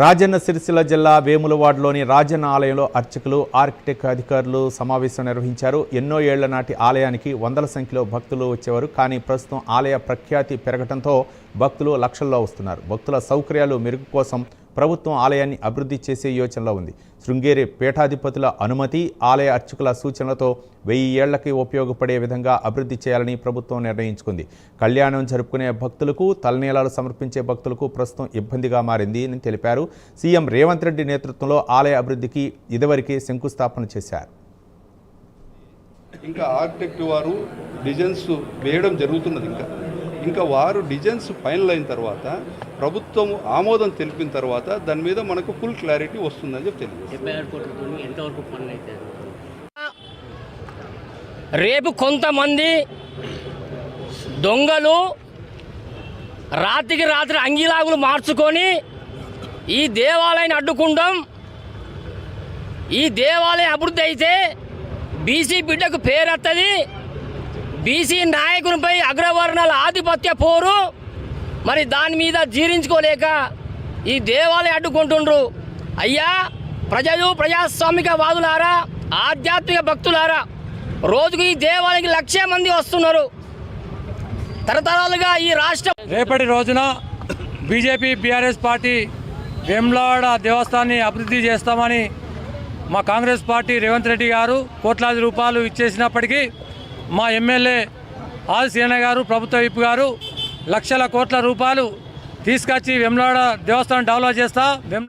రాజన్న సిరిసిల్ల జిల్లా వేములవాడలోని రాజన్న ఆలయంలో అర్చకులు ఆర్కిటెక్ట్ అధికారులు సమావేశం నిర్వహించారు. ఎన్నో ఏళ్ళ నాటి ఆలయానికి వందల సంఖ్యలో భక్తులు వచ్చేవారు. కానీ ప్రస్తుతం ఆలయ ప్రఖ్యాతి పెరగడంతో భక్తులు లక్షల్లో వస్తున్నారు. భక్తుల సౌకర్యాలు మెరుగు కోసం ప్రభుత్వం ఆలయాన్ని అభివృద్ధి చేసే యోచనలో ఉంది. శృంగేరి పీఠాధిపతుల అనుమతి ఆలయ అర్చకుల సూచనలతో వెయ్యి ఏళ్ళకి ఉపయోగపడే విధంగా అభివృద్ధి చేయాలని ప్రభుత్వం నిర్ణయించుకుంది. కళ్యాణం జరుపుకునే భక్తులకు తలనీలాలు సమర్పించే భక్తులకు ప్రస్తుతం ఇబ్బందిగా మారింది అని తెలిపారు. సీఎం రేవంత్ రెడ్డి నేతృత్వంలో ఆలయ అభివృద్ధికి ఇదివరకే శంకుస్థాపన చేశారు. ఇంకా ఆర్కిటెక్ట్ వారు డిజైన్స్ వేయడం జరుగుతున్నది ఇంకా. ఇంకా వారు డిజైన్స్ ఫైనల్ అయిన తర్వాత ప్రభుత్వం ఆమోదం తెలిపిన తర్వాత దాని మీద మనకు ఫుల్ క్లారిటీ వస్తుందని చెప్పి తెలియదు రేపు కొంతమంది దొంగలు రాత్రికి రాత్రి అంగిలాగులు మార్చుకొని ఈ దేవాలయాన్ని అడ్డుకుంటాం. ఈ దేవాలయం అభివృద్ధి అయితే బీసీ బిడ్డకు పేరెత్తది. బీసీ నాయకునిపై అగ్రవర్ణాల ఆధిపత్య పోరు. మరి దాని మీద జీర్ణించుకోలేక ఈ దేవాలయం అడ్డుకుంటుండ్రు. అయ్యా ప్రజలు ప్రజాస్వామిక వాదులారా ఆధ్యాత్మిక భక్తులారా రోజుకు ఈ దేవాలయానికి లక్ష మంది వస్తున్నారు. తరతరాలుగా ఈ రాష్ట్రం రేపటి రోజున బీజేపీ బీఆర్ఎస్ పార్టీ వేములవాడ దేవస్థానాన్ని అభివృద్ధి చేస్తామని మా కాంగ్రెస్ పార్టీ రేవంత్ రెడ్డి గారు కోట్లాది రూపాయలు ఇచ్చేసినప్పటికీ మా ఎమ్మెల్యే ఆది సీనయ్య గారు ప్రభుత్వ విప్ గారు లక్షల కోట్ల రూపాయలు తీసుకొచ్చి వెమ్లాడ దేవస్థానం డెవలప్ చేస్తా. వేం